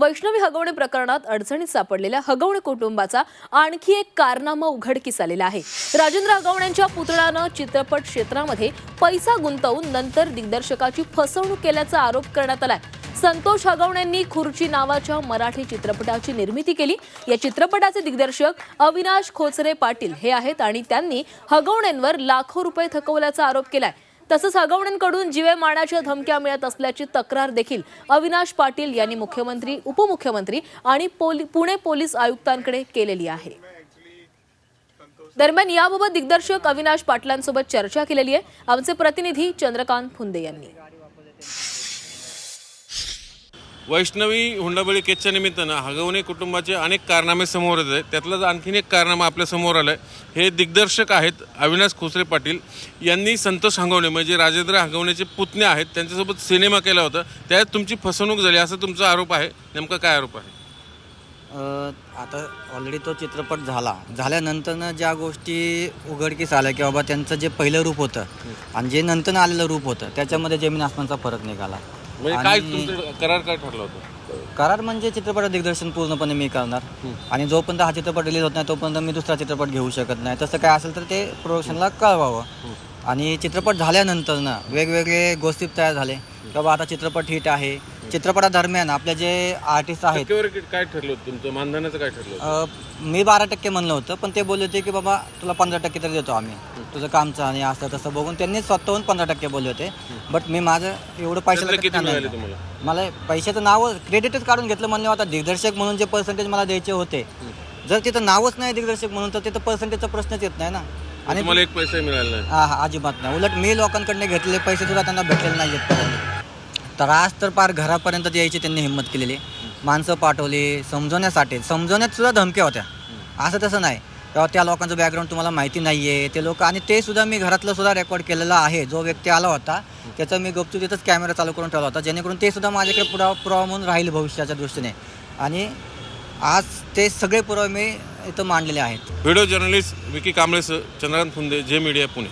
वैष्णवी हगवणे प्रकरणात अडचणीत सापडलेल्या हगवणे कुटुंबाचा आणखी एक कारनामा उघडकीस आलेला आहे. राजेंद्र हगवण्यांच्या पुतळ्यानं चित्रपट क्षेत्रामध्ये पैसा गुंतवून नंतर दिग्दर्शकाची फसवणूक केल्याचा आरोप करण्यात आलाय. संतोष हगवण्यांनी खुर्ची नावाच्या मराठी चित्रपटाची निर्मिती केली. या चित्रपटाचे दिग्दर्शक अविनाश खोचरे पाटील हे आहेत आणि त्यांनी हगवण्यांवर लाखो रुपये थकवल्याचा आरोप केलाय. तसंच हगवण्यांकडून जीवे मारण्याच्या धमक्या मिळत असल्याची तक्रार देखील अविनाश पाटील यांनी मुख्यमंत्री उपमुख्यमंत्री आणि पोली- पुणे पोलीस आयुक्तांकडे केलेली आहे. दरम्यान याबाबत दिग्दर्शक अविनाश पाटलांसोबत चर्चा केलेली आहे. आमचे प्रतिनिधी चंद्रकांत फुंदे यांनी. वैष्णवी हुंडाबळी केसच्या निमित्तानं हगवणे कुटुंबाचे अनेक कारनामे समोर येत आहेत. त्यातलंच आणखीन एक कारनामा आपल्यासमोर आलं आहे हे दिग्दर्शक आहेत अविनाश खोसरे पाटील. यांनी संतोष हगवणे म्हणजे राजेंद्र हगवणेचे पुतणे आहेत. त्यांच्यासोबत सिनेमा केला होता. त्यात तुमची फसवणूक झाली. असा तुमचा आरोप आहे. नेमका काय आरोप आहे? आता ऑलरेडी तो चित्रपट झाला. झाल्यानंतरनं ज्या गोष्टी उघडकीस आल्या की बाबा त्यांचं जे पहिलं रूप होतं आणि जे नंतर आलेलं रूप होतं त्याच्यामध्ये जमीन आसमानचा फरक निघाला. म्हणजे काय आणि- तुमचं करार काय ठरलं होतं? करार म्हणजे चित्रपट दिग्दर्शन पूर्णपणे मी करणार. आणि जोपर्यंत हा चित्रपट रिलीज होत नाही तोपर्यंत मी दुसरा चित्रपट घेऊ शकत नाही. तसं काय असेल तर ते प्रोडक्शनला कळवावं. आणि चित्रपट झाल्यानंतर ना वेगवेगळे गोष्टी तयार झाले. की बाबा आता चित्रपट हिट आहे. चित्रपटादरम्यान आपले जे आर्टिस्ट आहेत टक्केवारी काय ठरलं होतं तुमचं? मानधनाचं काय ठरलं होतं? अ, मी बारा टक्के म्हणलं होतं पण ते बोलले होते की बाबा तुला पंधरा टक्के तरी देतो आम्ही. तुझं कामचं आणि असं तसं बघून त्यांनी स्वतःहून पंधरा टक्के बोलले होते. बट मी माझं एवढं त्यातलं किती मिळाले. तुम्हाला? मला पैशाचं नाव क्रेडिटच काढून घेतलं म्हणलं आता दिग्दर्शक म्हणून जे पर्सेंटेज मला द्यायचे होते जर तिथं नावच नाही दिग्दर्शक म्हणून तर तिथं पर्सेंटेजचा प्रश्नच येत नाही ना. आणि तुम्हाला एक पैसा मिळाला नाही. हा हा अजिबात नाही. उलट मी लोकांकडनं घेतलेले पैसे सुद्धा त्यांना भेटलेले नाही आहेत त्रास तर पार घरापर्यंत यायची त्यांनी हिंमत केलेली. माणसं पाठवली समजवण्यासाठी. समजवण्यात सुद्धा धमक्या होत्या. असं तसं नाही. त्या लोकांचं बॅकग्राऊंड तुम्हाला माहिती नाही आहे ते लोक आणि ते सुद्धा मी घरातलं सुद्धा रेकॉर्ड केलेलं आहे. जो व्यक्ती आला होता त्याचा मी गपचूप तिथंच कॅमेरा चालू करून ठेवला होता. जेणेकरून ते सुद्धा माझ्याकडे पुरावा पुरावा म्हणून राहील भविष्याच्या दृष्टीने. आणि आज ते सगळे पुरावे मी इथं मांडलेले आहेत. व्हिडिओ जर्नलिस्ट विकी कांबळेस चंद्रकांत फुंदे जे मीडिया पुणे.